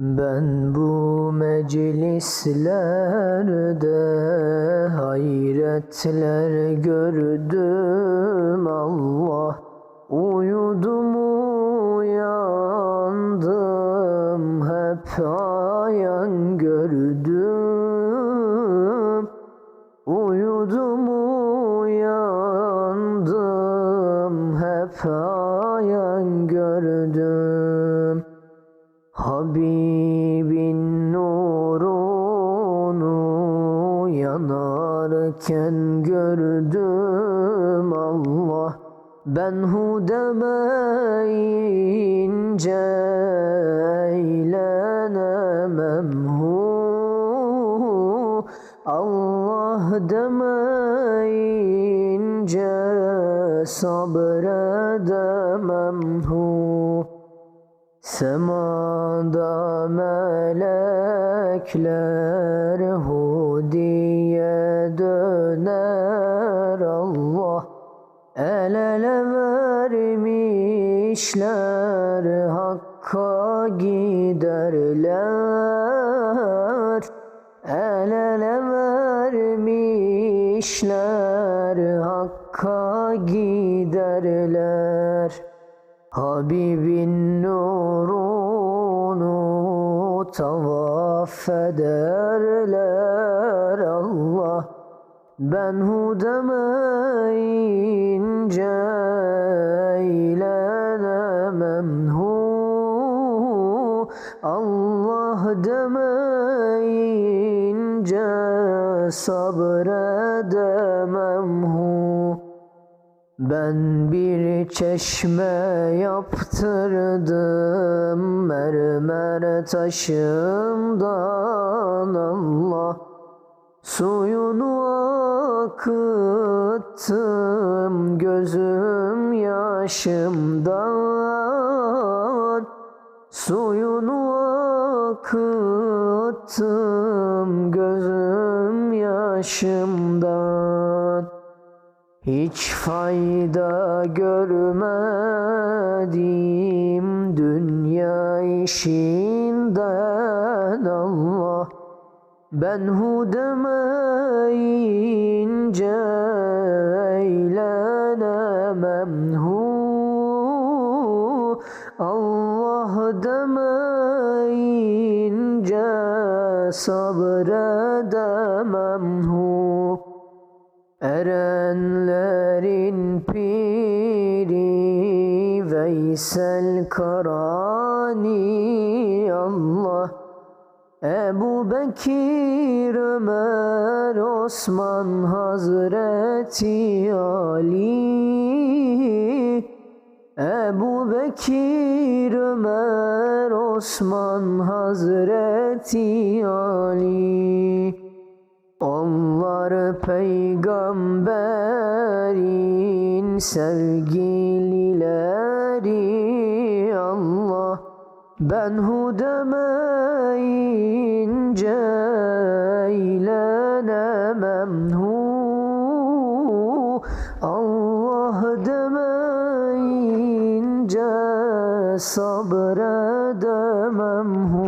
Ben bu meclislerde hayretler gördüm. Allah Uyudum uyandım hep ayan gördüm. Uyudum uyandım hep ayan Habibin nurunu yanarken gördüm Allah. Ben hu demeyince eğlenemem hu. Allah demeyince sabredemem hu Semada melekler hu diye döner Allah. El ele vermişler Hakk'a giderler. El ele vermişler Hakk'a giderler Habibin nurunu tavaf ederler Allah. Ben hu demeyince eğlenemem hu. Allah demeyince sabredemem hu ben bir çeşme yaptırdım mermer taşından Allah. Suyunu akıttım gözüm yaşımdan. Suyunu akıttım gözüm yaşımdan hiç fayda görmedim dünya işinden Allah. Ben hu demeyince eğlenemem hu Allah demeyince sabredemem. Hu Erenlerin piri Veysel Karani Allah. Ebu Bekir Ömer Osman Hazreti Ali. Ebu Bekir Ömer Osman Hazreti Ali onlar peygamberin sevgilileri Allah Ben hu demeyince eğlenemem hu Allah demeyince sabredemem hu